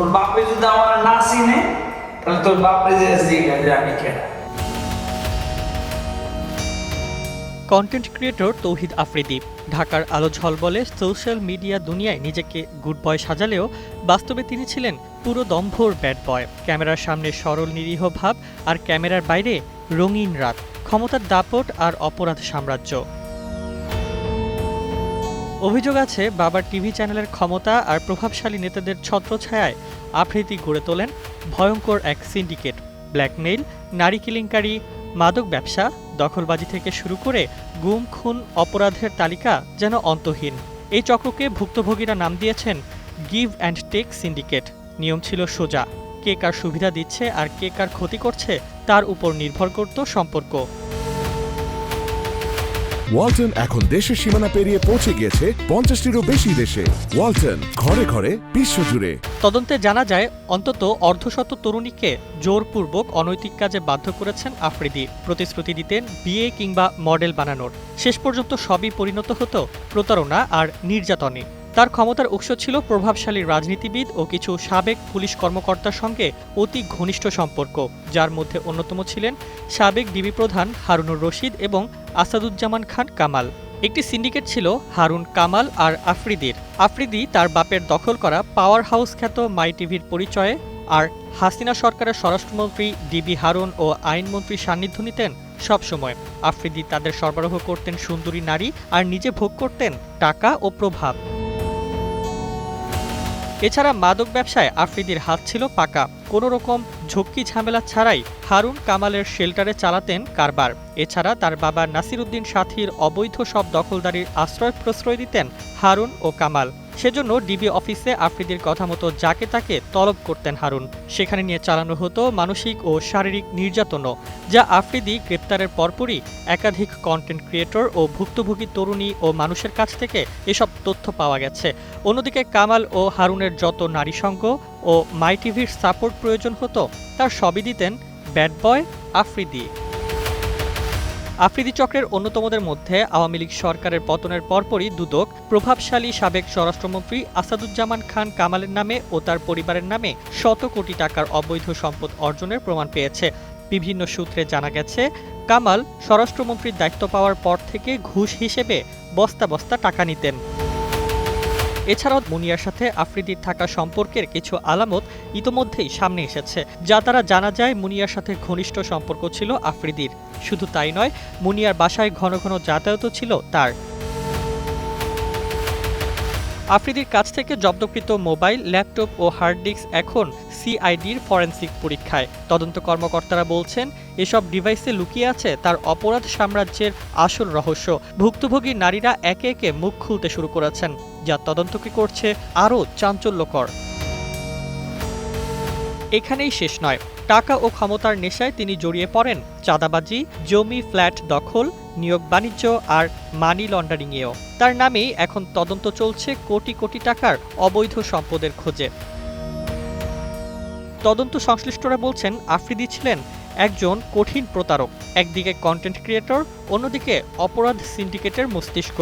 তোর বাপে যদি আমার না চিনে, তাহলে তোর বাপরে যে আমি কেন কন্টেন্ট ক্রিয়েটর তৌহিদ আফ্রিদি, ঢাকার আলো ঝলবলে সোশ্যাল মিডিয়া দুনিয়ায় নিজেকে গুড বয় সাজালেও বাস্তবে তিনি ছিলেন পুরো দম্ভর ব্যাড বয় ক্যামেরার সামনে সরল নিরীহ ভাব আর ক্যামেরার বাইরে রঙিন রাত, ক্ষমতার দাপট আর অপরাধ সাম্রাজ্য। অভিযোগ আছে, বাবার টিভি চ্যানেলের ক্ষমতা আর প্রভাবশালী নেতাদের ছত্রছায়ায় আফ্রিদি গড়ে তোলেন ভয়ঙ্কর এক সিন্ডিকেট। ব্ল্যাকমেইল, নারী কেলেঙ্কারি, মাদক ব্যবসা, দখলবাজি থেকে শুরু করে গুম, খুন, অপরাধের তালিকা যেন অন্তহীন। এই চক্রকে ভুক্তভোগীরা নাম দিয়েছেন গিভ অ্যান্ড টেক সিন্ডিকেট। নিয়ম ছিল সোজা। কে কার সুবিধা দিচ্ছে আর কে কার ক্ষতি করছে তার উপর নির্ভর করত সম্পর্ক। ওয়ালটন এখন দেশের সীমানা পেরিয়ে পৌঁছে গিয়েছে পঞ্চাশটিরও বেশি দেশে। ওয়ালটন, ঘরে ঘরে, বিশ্বজুড়ে। তদন্তে জানা যায়, অন্তত অর্ধশত তরুণীকে জোরপূর্বক অনৈতিক কাজে বাধ্য করেছেন আফ্রিদি। প্রতিশ্রুতি দিতেন বিয়ে কিংবা মডেল বানানোর। শেষ পর্যন্ত সবই পরিণত হতো প্রতারণা আর নির্যাতনে। তার ক্ষমতার উৎস ছিল প্রভাবশালী রাজনীতিবিদ ও কিছু সাবেক পুলিশ কর্মকর্তার সঙ্গে অতি ঘনিষ্ঠ সম্পর্ক, যার মধ্যে অন্যতম ছিলেন সাবেক ডিবি প্রধান হারুনুর রশিদ এবং আসাদুজ্জামান খান কামাল। একটি সিন্ডিকেট ছিল হারুন কামাল আর আফ্রিদির। আফ্রিদি তার বাপের দখল করা পাওয়ার হাউস খ্যাত মাই টিভির পরিচয়ে আর হাসিনা সরকারের স্বরাষ্ট্রমন্ত্রী ডিবি হারুন ও আইনমন্ত্রী সান্নিধ্য নিতেন সবসময়। আফ্রিদি তাদের সরবরাহ করতেন সুন্দরী নারী আর নিজে ভোগ করতেন টাকা ও প্রভাব। এছাড়া মাদক ব্যবসায় আফ্রিদির হাত ছিল পাকা। কোনো রকম ঝক্কি ঝামেলা ছাড়াই হারুন কামালের শেল্টারে চালাতেন কারবার। এছাড়া তার বাবা নাসিরুদ্দিন সাথীর অবৈধ সব দখলদারির আশ্রয় প্রশ্রয় দিতেন হারুন ও কামাল। সেজন্য ডিবি অফিসে আফ্রিদির কথা মতো যাকে তাকে তলব করতেন হারুন। সেখানে নিয়ে চালানো হতো মানসিক ও শারীরিক নির্যাতনও, যা আফ্রিদি গ্রেপ্তারের পরপরই একাধিক কন্টেন্ট ক্রিয়েটর ও ভুক্তভোগী তরুণী ও মানুষের কাছ থেকে এসব তথ্য পাওয়া গেছে। অন্যদিকে কামাল ও হারুনের যত নারী সঙ্গ ও মাই টিভির সাপোর্ট প্রয়োজন হতো, তার সবই দিতেন ব্যাড বয় আফ্রিদি। আফ্রিদি চক্রের অন্যতমদের মধ্যে আওয়ামী লীগ সরকারের পতনের পরপরই দুদক প্রভাবশালী সাবেক স্বরাষ্ট্রমন্ত্রী আসাদুজ্জামান খান কামালের নামে ও তার পরিবারের নামে শত কোটি টাকার অবৈধ সম্পদ অর্জনের প্রমাণ পেয়েছে। বিভিন্ন সূত্রে জানা গেছে, কামাল স্বরাষ্ট্রমন্ত্রীর দায়িত্ব পাওয়ার পর থেকে ঘুষ হিসেবে বস্তা বস্তা টাকা নিতেন। এছাড়াও মুনিয়ার সাথে আফ্রিদির থাকা সম্পর্কের কিছু আলামত ইতোমধ্যেই সামনে এসেছে, যা তারা জানা যায় মুনিয়ার সাথে ঘনিষ্ঠ সম্পর্ক ছিল আফ্রিদির। শুধু তাই নয়, মুনিয়ার বাসায় ঘন ঘন যাতায়াতও ছিল তার। আফ্রিদির কাছ থেকে জব্দকৃত মোবাইল, ল্যাপটপ ও হার্ড ডিস্ক এখন সিআইডির ফরেন্সিক পরীক্ষায়। তদন্ত কর্মকর্তারা বলছেন, এসব ডিভাইসে লুকিয়ে আছে তার অপরাধ সাম্রাজ্যের আসল রহস্য। ভুক্তভোগী নারীরা একে একে মুখ খুলতে শুরু করেছেন, যা তদন্তকে করছে আরও চাঞ্চল্যকর। এখানেই শেষ নয়। টাকা ও ক্ষমতার নেশায় তিনি জড়িয়ে পড়েন। চাঁদাবাজি, জমি, ফ্ল্যাট দখল নিয়োগ বাণিজ্য আর মানি লন্ডারিংয়েও তার নামেই এখন তদন্ত চলছে কোটি কোটি টাকার অবৈধ সম্পদের খোঁজে। তদন্ত সংশ্লিষ্টরা বলছেন, আফ্রিদি ছিলেন একজন কঠিন প্রতারক, একদিকে কন্টেন্ট ক্রিয়েটর অন্যদিকে অপরাধ সিন্ডিকেটের মস্তিষ্ক।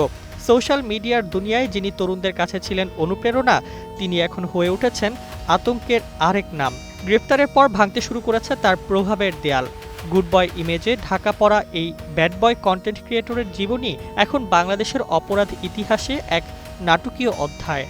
সোশ্যাল মিডিয়ার দুনিয়ায় যিনি তরুণদের কাছে ছিলেন অনুপ্রেরণা, তিনি এখন হয়ে উঠেছেন আতঙ্কের আরেক নাম। গ্রেফতারের পর ভাঙতে শুরু করেছে তার প্রভাবের দেয়াল। গুড বয় ইমেজে ঢাকা পড়া এই ব্যাড বয় কন্টেন্ট ক্রিয়েটরের জীবনী এখন বাংলাদেশের অপরাধ ইতিহাসে এক নাটকীয় অধ্যায়।